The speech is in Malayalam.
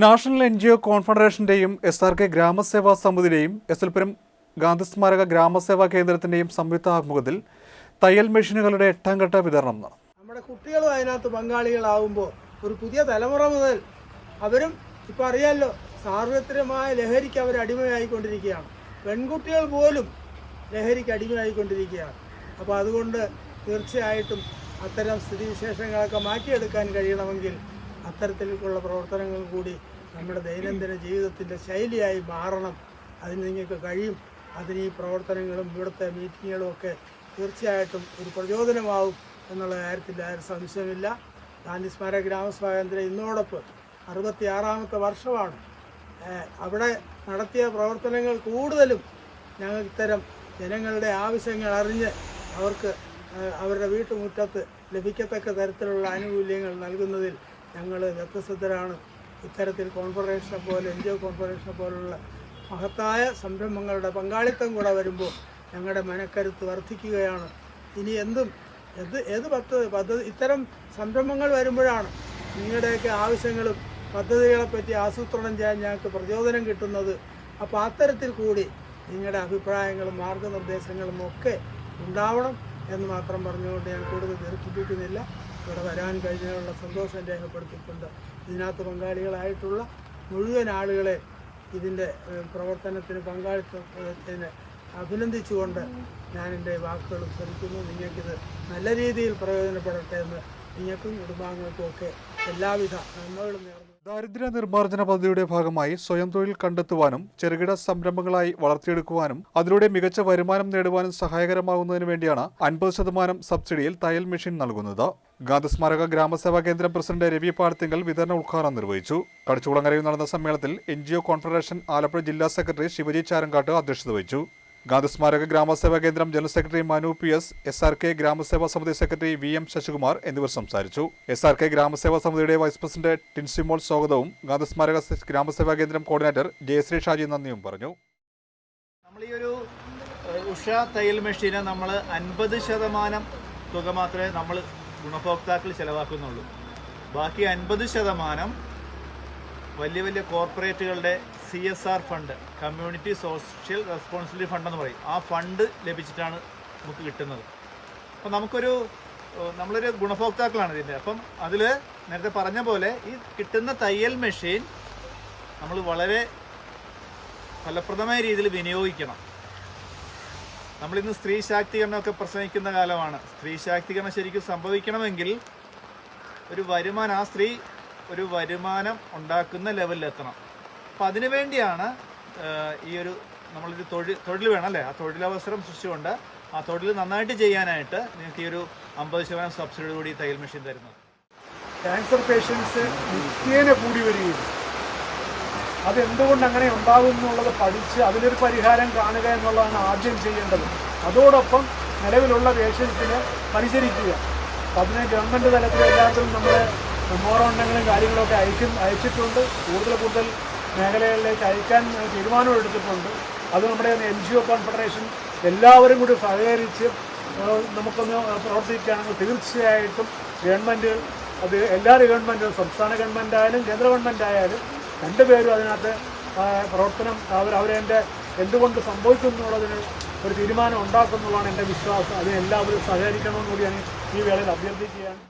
നാഷണൽ എൻ ജി ഒ കോൺഫെഡറേഷന്റെയും എസ് ആർ കെ ഗ്രാമസേവാ സമിതിയുടെയും എസ് എൽ പുരം ഗാന്ധി സ്മാരക ഗ്രാമസേവാ കേന്ദ്രത്തിന്റെയും സംയുക്ത ആഭിമുഖ്യത്തിൽ തയ്യൽ മെഷീനുകളുടെ എട്ടാം ഘട്ട വിതരണം നടന്നു. നമ്മുടെ കുട്ടികളും അതിനകത്ത് പങ്കാളികളാവുമ്പോൾ ഒരു പുതിയ തലമുറ മുതൽ അവരും ഇപ്പോൾ അറിയാമല്ലോ സാർവത്രികമായ ലഹരിക്ക് അവർ അടിമയായിക്കൊണ്ടിരിക്കുകയാണ്. പെൺകുട്ടികൾ പോലും ലഹരിക്ക് അടിമയായിക്കൊണ്ടിരിക്കുകയാണ്. അപ്പോൾ അതുകൊണ്ട് തീർച്ചയായിട്ടും അത്തരം സ്ഥിതിവിശേഷങ്ങളൊക്കെ മാറ്റിയെടുക്കാൻ കഴിയണമെങ്കിൽ അത്തരത്തിലുള്ള പ്രവർത്തനങ്ങൾ കൂടി നമ്മുടെ ദൈനംദിന ജീവിതത്തിന്റെ ശൈലിയായി മാറണം. അതിന് നിങ്ങൾക്ക് കഴിയും. അതിന് ഈ പ്രവർത്തനങ്ങളും ഇവിടുത്തെ മീറ്റിങ്ങുകളും ഒക്കെ തീർച്ചയായിട്ടും ഒരു പ്രചോദനമാവും എന്നുള്ള കാര്യത്തിൽ ആരും സംശയമില്ല. ഗാന്ധി സ്മാരക ഗ്രാമസ്വാതന്ത്ര്യം ഇന്നോടൊപ്പം അറുപത്തിയാറാമത്തെ വർഷമാണ്. അവിടെ നടത്തിയ പ്രവർത്തനങ്ങൾ കൂടുതലും ഞങ്ങൾ ഇത്തരം ജനങ്ങളുടെ ആവശ്യങ്ങൾ അറിഞ്ഞ് അവർക്ക് അവരുടെ വീട്ടുമുറ്റത്ത് ലഭിക്കത്തക്ക തരത്തിലുള്ള ആനുകൂല്യങ്ങൾ നൽകുന്നതിൽ ഞങ്ങൾ വ്യത്യസ്തരാണ് ഇത്തരത്തിൽ കോൺഫെഡറേഷനെ പോലെ എൻ ജി ഒ കോൺഫെഡറേഷനെ പോലുള്ള മഹത്തായ സംരംഭങ്ങളുടെ പങ്കാളിത്തം കൂടെ വരുമ്പോൾ ഞങ്ങളുടെ മനക്കരുത്ത് വർദ്ധിക്കുകയാണ് ഇനി എന്തും എന്ത് ഏത് പദ്ധതി പദ്ധതി ഇത്തരം സംരംഭങ്ങൾ വരുമ്പോഴാണ് നിങ്ങളുടെയൊക്കെ ആവശ്യങ്ങളും പദ്ധതികളെപ്പറ്റി ആസൂത്രണം ചെയ്യാൻ ഞങ്ങൾക്ക് പ്രചോദനം കിട്ടുന്നത്. അപ്പോൾ അത്തരത്തിൽ കൂടി നിങ്ങളുടെ അഭിപ്രായങ്ങളും മാർഗനിർദ്ദേശങ്ങളും ഒക്കെ ഉണ്ടാവണം എന്ന് മാത്രം പറഞ്ഞുകൊണ്ട് ഞാൻ കൂടുതൽ ദീർഘിപ്പിക്കുന്നില്ല. ഇവിടെ വരാൻ കഴിഞ്ഞതിനുള്ള സന്തോഷം രേഖപ്പെടുത്തിക്കൊണ്ട് ഇതിനകത്ത് പങ്കാളികളായിട്ടുള്ള മുഴുവൻ ആളുകളെ ഇതിന്റെ പ്രവർത്തനത്തിന് പങ്കാളിത്തത്തിന് അഭിനന്ദിച്ചുകൊണ്ട് ഞാൻ എന്റെ വാക്കുകൾ ശ്രമിക്കുന്നു നിങ്ങൾക്കിത് നല്ല രീതിയിൽ പ്രയോജനപ്പെടട്ടെ എന്ന് നിങ്ങൾക്കും കുടുംബാംഗങ്ങൾക്കും ഒക്കെ എല്ലാവിധ ദാരിദ്ര്യ നിർമ്മാർജന പദ്ധതിയുടെ ഭാഗമായി സ്വയം തൊഴിൽ കണ്ടെത്തുവാനും ചെറുകിട സംരംഭങ്ങളായി വളർത്തിയെടുക്കുവാനും അതിലൂടെ മികച്ച വരുമാനം നേടുവാനും സഹായകരമാകുന്നതിനു വേണ്ടിയാണ് അൻപത് ശതമാനം സബ്സിഡിയിൽ തയ്യൽ മെഷീൻ നൽകുന്നത്. ഗാന്ധിസ്മാരക ഗ്രാമസേവാ കേന്ദ്രം പ്രസിഡന്റ് രവി പാടത്തിങ്കൽ വിതരണ ഉദ്ഘാടനം നിർവഹിച്ചു. കടച്ചുകുളങ്ങരയിൽ നടന്ന സമ്മേളനത്തിൽ എൻ കോൺഫെഡറേഷൻ ആലപ്പുഴ ജില്ലാ സെക്രട്ടറി ശിവജി ചാരങ്കാട്ട് അധ്യക്ഷത വഹിച്ചു. Gandhismaraka Gramaseva Kendram general secretary Manu P S S R K Gramaseva Samiti secretary V M Sasikumar എന്നിവർ സംസാരിച്ചു. എസ് ആർ കെ ഗ്രാമസേവാ സമിതിയുടെ വൈസ് പ്രസിഡന്റ് ടിൻസിമോൾ സ്വാഗതവും ഗാന്ധിസ്മാരക ഗ്രാമസേവാ കേന്ദ്രം കോർഡിനേറ്റർ ജയശ്രീ ഷാജി നന്ദിയും പറഞ്ഞു. നമ്മൾ ഈ ഒരു ഉഷ തയ്യൽ മെഷീന് നമ്മൾ അൻപത് ശതമാനം തുക മാത്രമേ നമ്മൾ ഗുണഭോക്താക്കൾ ചിലവാക്കുന്നുള്ളൂ. ബാക്കി അൻപത് ശതമാനം വലിയ വലിയ കോർപ്പറേറ്റുകളുടെ C S R fund community social responsibility fund എന്ന് പറയും. ആ ഫണ്ട് ലഭിച്ചിട്ടാണ് നമുക്ക് കിട്ടുന്നത്. അപ്പം നമുക്കൊരു നമ്മളൊരു ഗുണഭോക്താക്കളാണ് ഇതിന്റെ അപ്പം അതിൽ നേരത്തെ പറഞ്ഞ പോലെ ഈ കിട്ടുന്ന തയ്യൽ മെഷീൻ നമ്മൾ വളരെ ഫലപ്രദമായ രീതിയിൽ വിനിയോഗിക്കണം. നമ്മളിന്ന് സ്ത്രീ ശാക്തീകരണമൊക്കെ പ്രസംഗിക്കുന്ന കാലമാണ്. സ്ത്രീ ശാക്തീകരണം ശരിക്കും സംഭവിക്കണമെങ്കിൽ ഒരു വരുമാനം ആ സ്ത്രീ ഒരു വരുമാനം ഉണ്ടാക്കുന്ന ലെവലിൽ എത്തണം അപ്പം അതിനു വേണ്ടിയാണ് ഈ ഒരു നമ്മളൊരു തൊഴിൽ തൊഴിൽ വേണം അല്ലേ? ആ തൊഴിലവസരം സൃഷ്ടിച്ചുകൊണ്ട് ആ തൊഴിൽ നന്നായിട്ട് ചെയ്യാനായിട്ട് നിങ്ങൾക്ക് ഈ ഒരു അമ്പത് ശതമാനം സബ്സിഡി കൂടി തയ്യൽ മെഷീൻ തരുന്നത്. ക്യാൻസർ പേഷ്യൻസ് നിത്യേന കൂടി വരികയും അതെന്തുകൊണ്ട് അങ്ങനെ ഉണ്ടാകും എന്നുള്ളത് പഠിച്ച് അതിനൊരു പരിഹാരം കാണുക എന്നുള്ളതാണ് ആദ്യം ചെയ്യേണ്ടത്. അതോടൊപ്പം നിലവിലുള്ള പേഷ്യൻസിനെ പരിചരിക്കുക. അതിന് ഗവൺമെന്റ് തലത്തിൽ എല്ലാത്തിലും നമ്മൾ മെമ്മോറണ്ടങ്ങളും കാര്യങ്ങളൊക്കെ അയക്കും അയച്ചിട്ടുണ്ട്. കൂടുതൽ കൂടുതൽ മേഖലകളിലേക്ക് അയക്കാൻ തീരുമാനമെടുത്തിട്ടുണ്ട് അത് നമ്മുടെ എൻ ജി ഒ കോൺഫെഡറേഷൻ എല്ലാവരും കൂടി സഹകരിച്ച് നമുക്കൊന്ന് പ്രവർത്തിക്കുകയാണെങ്കിൽ തീർച്ചയായിട്ടും ഗവൺമെന്റ് അത് എല്ലാ ഗവൺമെന്റും സംസ്ഥാന ഗവൺമെന്റ് ആയാലും കേന്ദ്ര ഗവൺമെന്റ് ആയാലും രണ്ടുപേരും അതിനകത്ത് പ്രവർത്തനം അവർ അവരെന്റെ എന്തുകൊണ്ട് സംഭവിക്കുന്നു എന്നുള്ളതിന് ഒരു തീരുമാനം ഉണ്ടാക്കുന്നുള്ളതാണ് എന്റെ വിശ്വാസം. അതിനെല്ലാവരും സഹകരിക്കണമെന്ന് ഞാൻ ഈ വേളയിൽ അഭ്യർത്ഥിക്കുകയാണ്.